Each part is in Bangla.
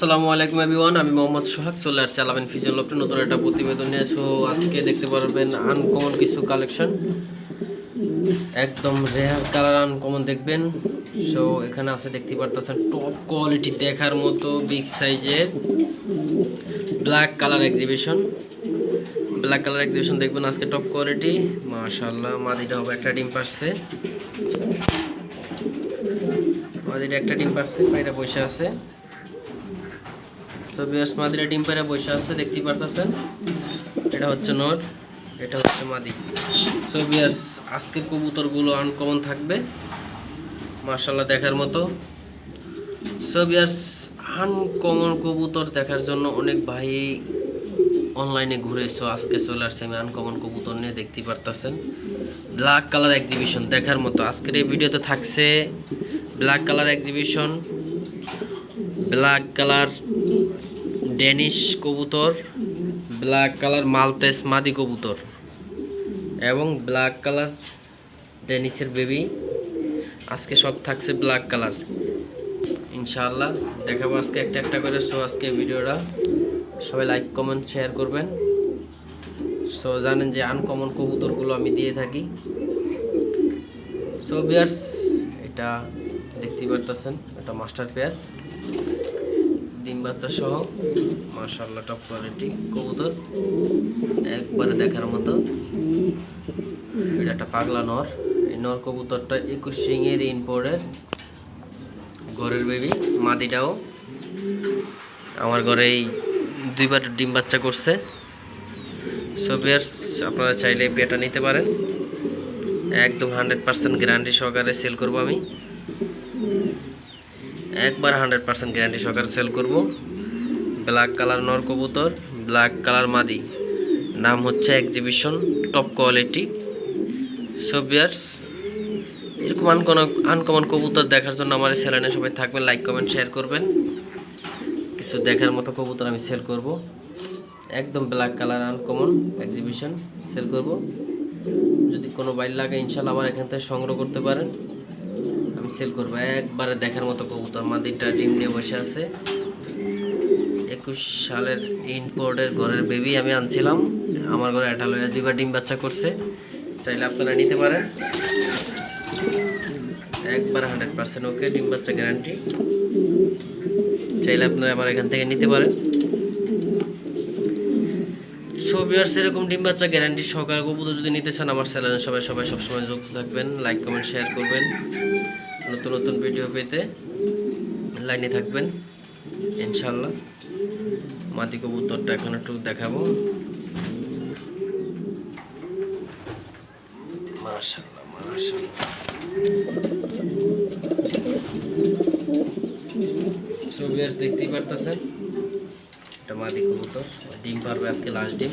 আসসালামু আলাইকুম এভরিওয়ান আমি মোহাম্মদ সোহাগ, চলে আসছি আলামিন ফিজন লোকটা নতুন একটা প্রতিবেদন নিয়ে সো আজকে দেখতে পারবেন আনকমন কিছু কালেকশন একদম রেয়ার কালার আনকমন দেখবেন। সো এখানে আছে, দেখতে পারতেছেন টপ কোয়ালিটি দেখার মতো বিগ সাইজের black colour exhibition black colour exhibition দেখবেন আজকে টপ কোয়ালিটি মাশাল্লাহ মাদিটা হবে একটা ডিম পারছে। মাদিটা একটা ডিম পারছে বাইরে বসে আছে। সো বিয়াস মাদিরা ডিম পেরে বসে আছে, দেখতেই পারতেছেন। এটা হচ্ছে নর, এটা হচ্ছে মাদি। সো বিয়াস আজকের কবুতরগুলো আনকমন থাকবে মার্শাল্লাহ দেখার মতো। সো বিয়াস আনকমন কবুতর দেখার জন্য অনেক ভাই অনলাইনে ঘুরে এসো আজকে চলে আসছে আমি আনকমন কবুতর নিয়ে দেখতে পারতেছেন। ব্ল্যাক কালার এক্সিবিশন দেখার মতো। আজকের এই ভিডিওতে থাকছে black colour exhibition black colour Danish কবুতর, ব্ল্যাক কালার মালতেস মাদি কবুতর এবং ব্ল্যাক কালার ডেনিসের বেবি। আজকে সব থাকছে ব্ল্যাক কালার। ইনশাআল্লাহ দেখাবো আজকে একটা একটা করে। সো আজকে ভিডিওটা সবাই লাইক, কমেন্ট, শেয়ার করবেন। সো জানেন যে আনকমন কবুতরগুলো আমি দিয়ে থাকি। সো বিয়ার্স এটা দেখতেই পারতেছেন, এটা মাস্টার পেয়ার। ডিম বাচ্চা সহ। মাশাল্লাহ টপ কোয়ালিটি কবুতর। একবারে দেখার মতো। এটা একটা পাগলা নর। এই নর কবুতরটা একুশ সিংয়ের ইনপোর্টের ঘরের বেবি মাদিটাও আমার ঘরে এই দুইবার ডিম বাচ্চা করছে। সো আপনারা চাইলে পেয়ারটা নিতে পারেন। একদম হান্ড্রেড পার্সেন্ট গ্যারান্টি সহকারে সেল করব আমি। একবার হান্ড্রেড পার্সেন্ট গ্যারান্টি সহকারে সেল করব। ব্ল্যাক কালার নর কবুতর, ব্ল্যাক কালার মাদি। নাম হচ্ছে এক্সিবিশন, টপ কোয়ালিটি। সো বিয়ার্স এরকম আনকমন আনকমন কবুতর দেখার জন্য আমার চ্যানেলে সবাই থাকবেন লাইক কমেন্ট শেয়ার করবেন। কিছু দেখার মতো কবুতর আমি সেল করব। একদম black colour uncommon exhibition sale করব। যদি কোনো বাইর লাগে ইনশাল্লাহ আমার এখান থেকে সংগ্রহ করতে পারেন। সেল করব। একবারে দেখার মতো কবুতর। মাদিরটা ডিম নিয়ে বসে আছে। একুশ সালের ইনপোর্টের ঘরের বেবি আমি আনছিলাম। আমার ঘরে একটা লয়া দুইবার ডিম বাচ্চা করছে। চাইলে আপনারা নিতে পারেন। একবার হান্ড্রেড পার্সেন্ট ওকে ডিম বাচ্চা গ্যারান্টি চাইলে আপনারা আমার এখান থেকে নিতে পারেন। সোভিয়ার্স এরকম ডিম বাচ্চা গ্যারান্টি সহকারে কবুতর যদি নিতে চান, আমার চ্যানেলে সবাই সবাই সবসময় যুক্ত থাকবেন। লাইক কমেন্ট শেয়ার করবেন। নতুন নতুন ভিডিও পেতে লাইনে থাকবেন ইনশাল্লাহ মাটি কবুতরটা এখন একটু দেখাবো। মাশাল্লাহ মাশাল্লাহ সোভিয়ার্স দেখতেই পারতেছেন, এটা মাদি কবুতর, ডিম পারবে আজকে লাস্ট ডিম।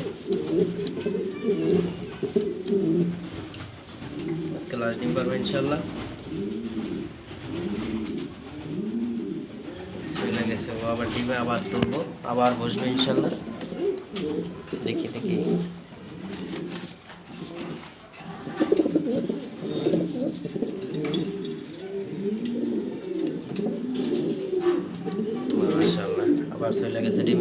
আজকে লাস্ট ডিম পারবে ইনশাল্লাহ চলে ডিমে আবার তুলবো? আবার বসবে ইনশাল্লাহ। দেখি দেখি। আবার ডিম।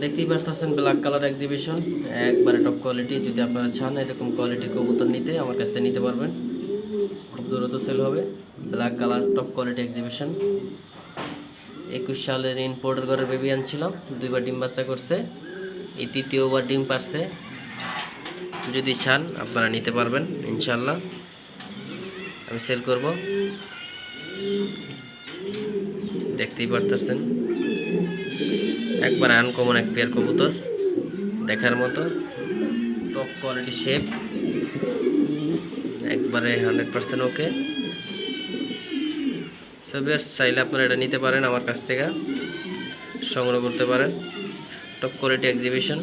দেখতেই পারতেছেন ব্ল্যাক কালার এক্সিবিশন একবারে টপ কোয়ালিটি যদি আপনারা চান এরকম কোয়ালিটির কবুতর নিতে, আমার কাছ থেকে নিতে পারবেন। খুব দ্রুত সেল হবে। Black colour top quality exhibition একুশ সালের ইনপোর্টের ঘরে বেবি আনছিলাম দুইবার ডিম বাচ্চা করছে, এই তৃতীয়বার ডিম পারছে। যদি চান, আপনারা নিতে পারবেন ইনশাল্লাহ আমি সেল করব। দেখতেই পারতেছেন। একবার আনকমন এক পেয়ার কবুতর, দেখার মতো। টপ কোয়ালিটি শেপ একবারে হান্ড্রেড পার্সেন্ট ওকে সবের চাইলে আপনারা এটা নিতে পারেন আমার কাছ থেকে। সংগ্রহ করতে পারেন। Top quality exhibition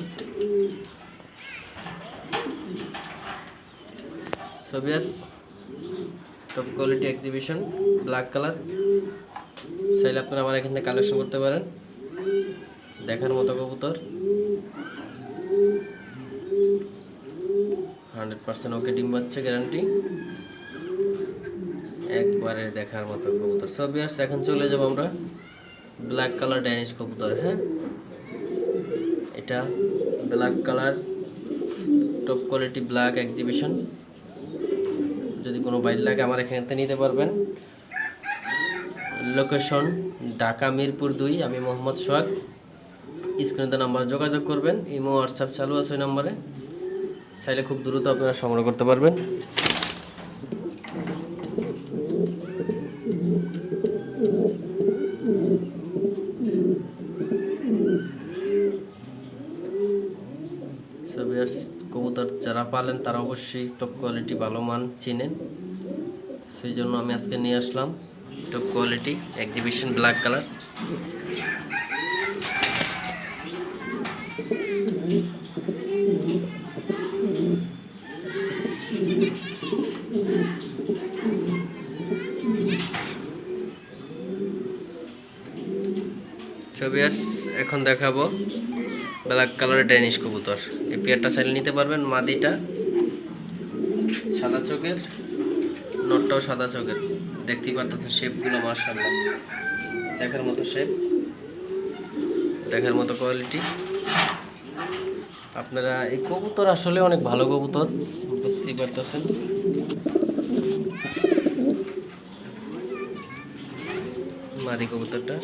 সোভিয়ার্স top quality exhibition black colour চাইলে আপনারা আমার এখান কালেকশন করতে পারেন। দেখার মতো কবুতর। হান্ড্রেড পার্সেন্ট ওকে ডিম বাচ্চা গ্যারান্টি একবারে দেখার মতো কবুতর। সব ইয়ার্স এখন চলে যাব আমরা ব্ল্যাক কালার ড্যানিশ কবুতর হ্যাঁ? এটা black colour top quality black exhibition যদি কোনো বাইর লাগে আমার এখান থেকে নিতে পারবেন। লোকেশন ঢাকা মিরপুর দুই, আমি মোহাম্মদ সোহাগ। স্ক্রিনে নাম্বার যোগাযোগ করবেন, ইমো হোয়াটসঅ্যাপ চালু আছে ওই নাম্বারে চাইলে খুব দ্রুত আপনারা সংগ্রহ করতে পারবেন সোভিয়ার্স পালেন তারা অবশ্যই টপ কোয়ালিটি ভালো মান চিনেন। সেই জন্য আমি আজকে নিয়ে আসলাম top quality exhibition black colour ছবিয়ার্স এখন দেখাবো। ব্ল্যাক কালারের ড্যানিশ কবুতর। এই পেয়ারটা চাইলে নিতে পারবেন, মাদিটা সাদা চোখের, নটটাও সাদা চোখের। দেখতেই পারতেছেন শেপগুলো মার্শাল্লাহ দেখার মতো শেপ, দেখার মতো কোয়ালিটি। আপনারা এই কবুতর আসলে অনেক ভালো কবুতর, বুঝতেই পারতেছেন। মাদি কবুতরটা।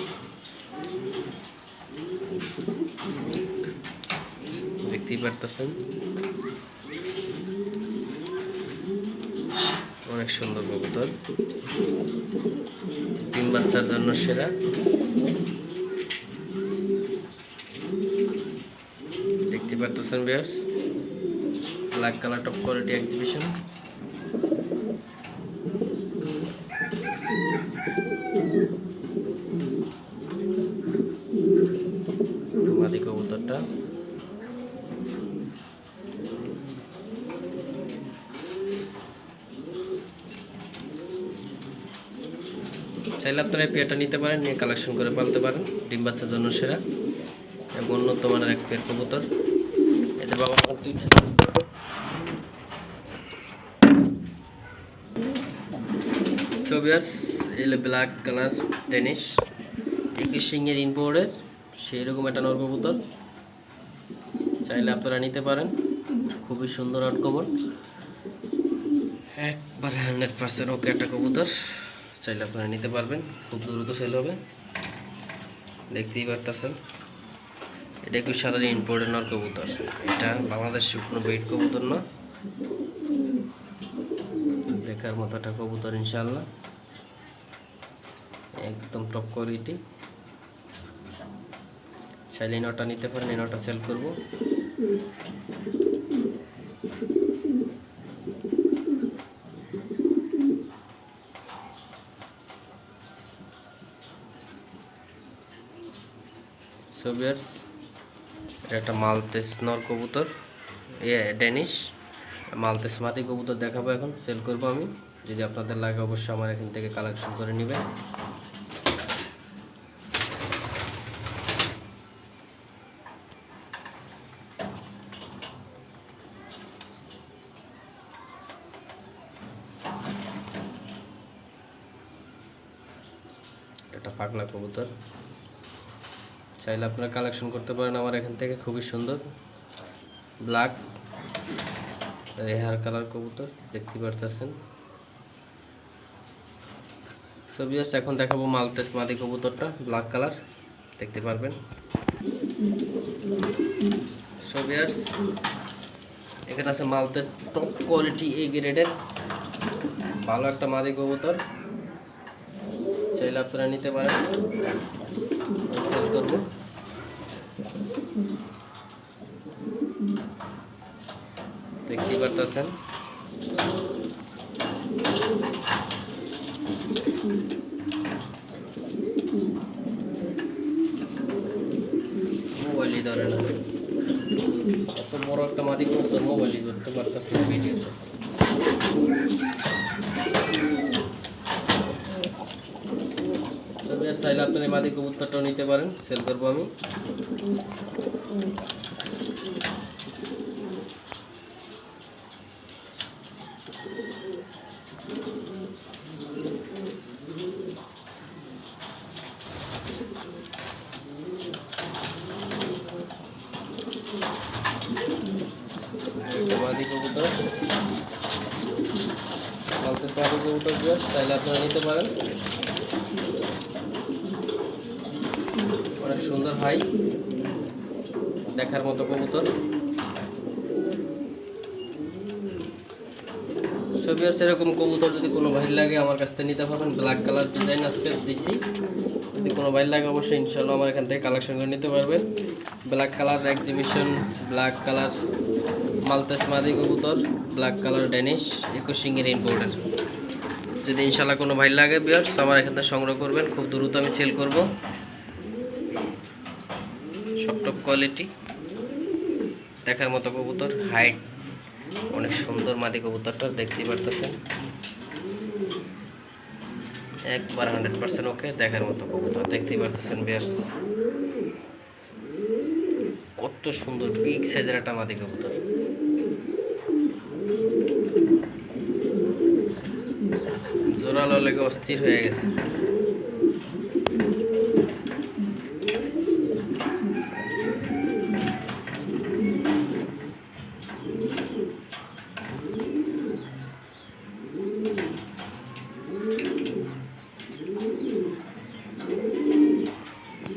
দেখতেই পারতেছেন। অনেক সুন্দর কবুতর। ডিম বাচ্চার জন্য সেরা। দেখতে পারতেছেন বিয়ার্স black colour top quality exhibition মাদি কবুতরটা চাইলে আপনারা এই নিতে পারেন, নিয়ে কালেকশন করে পালতে পারেন। ডিম বাচ্চার জন্য সেরা এবং উন্নত মানের এক পেয়ার কবুতর। এতে বাবা, আমার দুইটা সোভিয়ার্স এলে ব্ল্যাক কালার টেনিস একুশ সিংয়ের ইনবোর্ডের সেই রকম একটা নর কবুতর। চাইলে আপনারা নিতে পারেন, খুবই সুন্দর আট কবর একবার হান্ড্রেড পার্সেন্ট ওকে একটা কবুতর। চাইলে আপনারা নিতে পারবেন। খুব দ্রুত সেল হবে। দেখতেই পারতেছেন। এটা একুশ সালের ইম্পোর্টের নর কবুতর। এটা বাংলাদেশের কোনো বেড কবুতর না। দেখার মতো একটা কবুতর ইনশাল্লাহ একদম টপ কোয়ালিটি চাইলে নটা নিতে পারেন নটা সেল করব। সোভিয়ার্স এটা একটা মালতেস নর কবুতর। এ ড্যানিশ মালতেস মাদি কবুতর দেখাবো এখন সেল করব আমি। যদি আপনাদের লাগে অবশ্যই আমার এখান থেকে কালেকশন করে নেবেন। এটা পাগলা কবুতর। চাইলে আপনারা কালেকশন করতে পারেন। আমার এখান থেকে খুবই সুন্দর। ব্ল্যাক হেয়ার কালার কবুতর, দেখতে পারতেছেন। সবিয়াস এখন দেখাবো মালতেস মাদি কবুতরটা ব্ল্যাক কালার দেখতে পারবেন। সবিয়ার্স এখানে আছে মালতেস টপ কোয়ালিটি এ গ্রেডের ভালো একটা মাদি কবুতর। চাইলে আপনারা নিতে পারেন। সেল করব দেখতেই পারতেছেন মোবাইলই ধরে না এত বড় একটা মাদি কবুতর মোবাইলই ধরতে পারতেছে না ভিডিওতে তবে চাইলে আপনার এমাদি মাদি কবুতরটাও নিতে পারেন। সেল করব আমি। তাহলে আপনারা নিতে পারেন। অনেক সুন্দর হাই দেখার মতো কবুতর। ছবি আর সেরকম কবুতর যদি কোনো ভাই লাগে আমার কাছ থেকে নিতে পারবেন। ব্ল্যাক কালার ডিজাইন আজকে দিছি। যদি কোনো ভাই লাগে অবশ্যই ইনশাল্লাহ আমার এখান থেকে কালেকশন করে নিতে পারবেন। Black colour exhibition black colour Maltese মাদি কবুতর ব্ল্যাক কালার ড্যানিশ একুশ সিঙ্গের ইম্পোর্টের যদি ইনশাল্লাহ কোনো ভাই লাগে বিয়ার্স আমার এখান থেকে সংগ্রহ করবেন। খুব দ্রুত আমি সেল করব। সব টপ কোয়ালিটি। দেখার মতো কবুতর, হাইট অনেক সুন্দর, মাদি কবুতরটা দেখতেই পারতেছেন। একবার হান্ড্রেড পার্সেন্ট ওকে, দেখার মতো কবুতর, দেখতেই পারতেছেন বেশ। কত সুন্দর, বিগ সাইজের একটা মাদি কবুতর। জোরালো লেগে অস্থির হয়ে গেছে।